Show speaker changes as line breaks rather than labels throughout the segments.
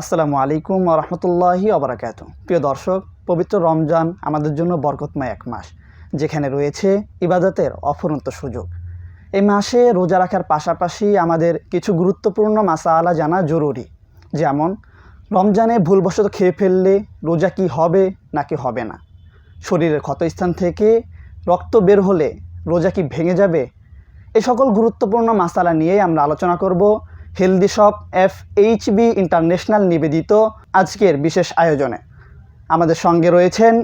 আসসালামু আলাইকুম রহমতুল্লাহি অবরাকাত প্রিয় দর্শক, পবিত্র রমজান আমাদের জন্য বরকতময় এক মাস, যেখানে রয়েছে ইবাদতের অফুরন্ত সুযোগ। এই মাসে রোজা রাখার পাশাপাশি আমাদের কিছু গুরুত্বপূর্ণ মাসালা জানা জরুরি, যেমন, রমজানে ভুলবশত খেয়ে ফেললে রোজা কি হবে নাকি হবে না? শরীরের ক্ষতস্থান থেকে রক্ত বের হলে রোজা কি ভেঙে যাবে? এই সকল গুরুত্বপূর্ণ মাসালা নিয়ে আমরা আলোচনা করব। Healthy shop F H B international নিবেদিত আজকের বিশেষ আয়োজনে। আমাদের সঙ্গে রয়েছেন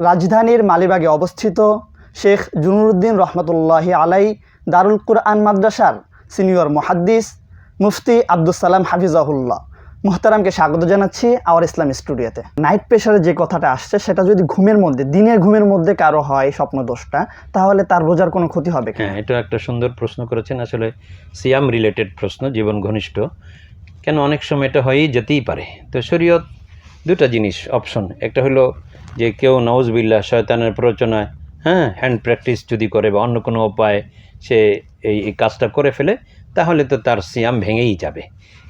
রাজধানীর মালিবাগে অবস্থিত শেখ জুনুরুদ্দিন রহমতুল্লাহি আলাই দারুল কুরআন মাদ্রাসার সিনিয়র মুহাদ্দিস মুফতি আব্দুসালাম হাফিজাহুল্লাহ। মুহতারামকে স্বাগত জানাচ্ছি আওয়ার ইসলাম স্টুডিওতে। নাইট প্রেশারে যে কথাটা আসছে, সেটা যদি ঘুমের মধ্যে, দিনের ঘুমের মধ্যে কারও হয় স্বপ্ন দোষটা, তাহলে তার রোজার কোনো ক্ষতি হবে
হ্যাঁ এটা একটা সুন্দর প্রশ্ন করেছেন। আসলে সিয়াম রিলেটেড প্রশ্ন, জীবন ঘনিষ্ঠ। কেন অনেক সময় এটা হয়েই যেতেই পারে? তো শরীয়ত দুটা জিনিস অপশন একটা হলো যে কেউ নওয়াজবিল্লা শয়তানের প্ররোচনায় হ্যাঁ হ্যান্ড প্র্যাকটিস যদি করে বা অন্য কোনো উপায়ে সে এই কাজটা করে ফেলে তাহলে তো তার সিয়াম ভেঙেই যাবে।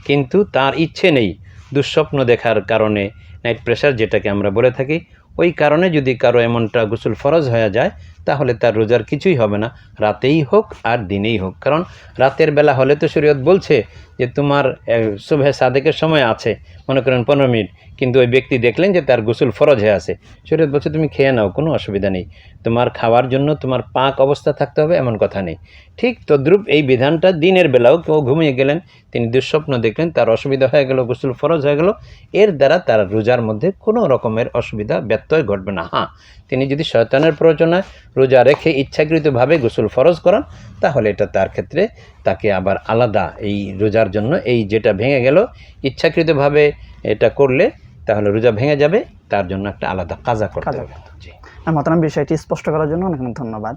কিন্তু তার ইচ্ছে নেই দুঃস্বপ্ন দেখার কারণে নাইট প্রেশার যেটাকে আমরা বলে থাকি, ওই কারণে যদি কারও এমনটা গোসল ফরজ হয়ে যায় তাহলে তার রোজার কিছুই হবে না। রাতেই হোক আর দিনেই হোক। কারণ রাতের বেলা হলে তো শরীয়ত বলছে যে তোমার শুভে সাদেকের সময় আছে, মনে করেন পনেরো মিনিট। কিন্তু ওই ব্যক্তি দেখলেন যে তার গোসল ফরজ হয়ে আছে। শরীয়ত বলছে, তুমি খেয়ে নাও, কোনো অসুবিধা নেই। তোমার খাওয়ার জন্য তোমার পাক অবস্থা থাকতে হবে, এমন কথা নেই। ঠিক তদ্রূপ এই বিধানটা দিনের বেলাও কেউ ঘুমিয়ে গেলেন, তিনি দুঃস্বপ্ন দেখলেন, তার অসুবিধা হয়ে গেল, গোসল ফরজ হয়ে গেল। এর দ্বারা তার রোজার মধ্যে কোনো রকমের অসুবিধা, ব্যত্যয় ঘটবে না। হ্যাঁ তিনি যদি শয়তানের প্রয়োজনায় রোজা রেখে ইচ্ছাকৃতভাবে গোসল ফরজ করান তাহলে এটা তার ক্ষেত্রে তাকে আবার আলাদা এই রোজার জন্য এই যেটা ভেঙে গেল ইচ্ছাকৃতভাবে এটা করলে তাহলে রোজা ভেঙে যাবে তার জন্য একটা আলাদা কাজা করতে হবে। জি।
মতারাম বিষয়টি স্পষ্ট করার জন্য অনেক ধন্যবাদ।